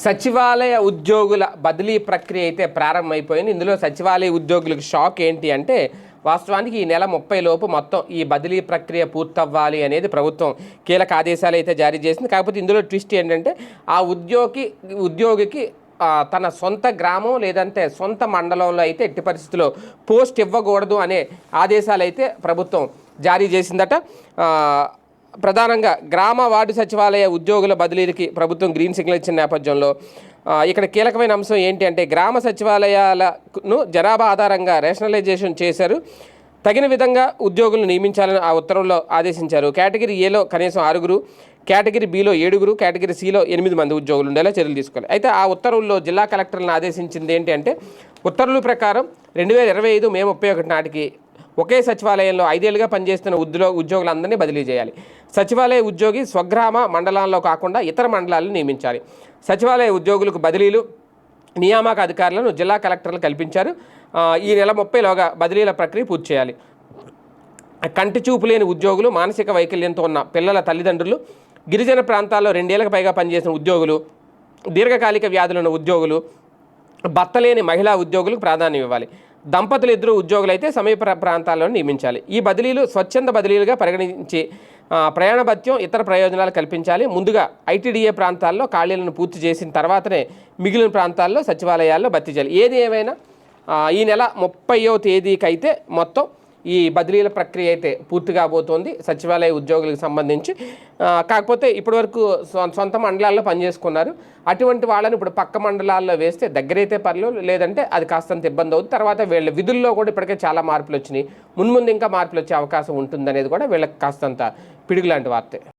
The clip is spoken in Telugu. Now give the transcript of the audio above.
సచివాలయ ఉద్యోగుల బదిలీ ప్రక్రియ అయితే ప్రారంభమైపోయింది. ఇందులో సచివాలయ ఉద్యోగులకు షాక్ ఏంటి అంటే వాస్తవానికి ఈ నెల ముప్పై లోపు మొత్తం ఈ బదిలీ ప్రక్రియ పూర్తవ్వాలి అనేది ప్రభుత్వం కీలక ఆదేశాలు అయితే జారీ చేసింది. కాకపోతే ఇందులో ట్విస్ట్ ఏంటంటే ఆ ఉద్యోగి ఉద్యోగికి తన సొంత గ్రామం లేదంటే సొంత మండలంలో అయితే ఎట్టి పరిస్థితుల్లో పోస్ట్ ఇవ్వకూడదు అనే ఆదేశాలు అయితే ప్రభుత్వం జారీ చేసిందట. ప్రధానంగా గ్రామ వార్డు సచివాలయ ఉద్యోగుల బదిలీకి ప్రభుత్వం గ్రీన్ సిగ్నల్ ఇచ్చిన నేపథ్యంలో ఇక్కడ కీలకమైన అంశం ఏంటి అంటే గ్రామ సచివాలయాలను జనాభా ఆధారంగా రేషనలైజేషన్ చేశారు. తగిన విధంగా ఉద్యోగులను నియమించాలని ఆ ఉత్తర్వుల్లో ఆదేశించారు. కేటగిరీ ఏలో కనీసం ఆరుగురు కేటగిరీ బిలో ఏడుగురు కేటగిరీ సిలో ఎనిమిది మంది ఉద్యోగులు ఉండేలా చర్యలు తీసుకోవాలి. అయితే ఆ ఉత్తర్వుల్లో జిల్లా కలెక్టర్లను ఆదేశించింది ఏంటి అంటే ఉత్తర్వుల ప్రకారం రెండు వేల ఇరవై ఐదు మే ముప్పై ఒకటి నాటికి ఒకే సచివాలయంలో ఐదేళ్ళుగా పనిచేస్తున్న ఉద్యోగ ఉద్యోగులందరినీ బదిలీ చేయాలి. సచివాలయ ఉద్యోగి స్వగ్రామ మండలాల్లో కాకుండా ఇతర మండలాలను నియమించాలి. సచివాలయ ఉద్యోగులకు బదిలీలు నియామక అధికారులను జిల్లా కలెక్టర్లు కల్పించారు. ఈ నెల ముప్పైలోగా బదిలీల ప్రక్రియ పూర్తి చేయాలి. కంటి చూపు లేని ఉద్యోగులు మానసిక వైకల్యంతో ఉన్న పిల్లల తల్లిదండ్రులు గిరిజన ప్రాంతాల్లో రెండేళ్ళకు పైగా పనిచేసిన ఉద్యోగులు దీర్ఘకాలిక వ్యాధులున్న ఉద్యోగులు భర్తలేని మహిళా ఉద్యోగులకు ప్రాధాన్యం ఇవ్వాలి. దంపతులు ఇద్దరు ఉద్యోగులు అయితే సమీప ప్రాంతాల్లో నియమించాలి. ఈ బదిలీలు స్వచ్ఛంద బదిలీలుగా పరిగణించి ప్రయాణ భత్యం ఇతర ప్రయోజనాలు కల్పించాలి. ముందుగా ఐటీడీఏ ప్రాంతాల్లో ఖాళీలను పూర్తి చేసిన తర్వాతనే మిగిలిన ప్రాంతాల్లో సచివాలయాల్లో భర్తీ చేయాలి. ఏది ఏమైనా ఈ నెల ముప్పయో తేదీకైతే మొత్తం ఈ బదిలీల ప్రక్రియ అయితే పూర్తి కాబోతోంది. సచివాలయ ఉద్యోగులకు సంబంధించి. కాకపోతే ఇప్పటివరకు సొంత మండలాల్లో పనిచేసుకున్నారు. అటువంటి వాళ్ళని ఇప్పుడు పక్క మండలాల్లో వేస్తే దగ్గరైతే పర్లేదు లేదంటే అది కాస్తంత ఇబ్బంది అవుతుంది. తర్వాత వీళ్ళ విధుల్లో కూడా ఇప్పటికే చాలా మార్పులు వచ్చినాయి. మున్ముందు ఇంకా మార్పులు వచ్చే అవకాశం ఉంటుందనేది కూడా వీళ్ళకి కాస్తంత పిడుగులాంటి వార్తే.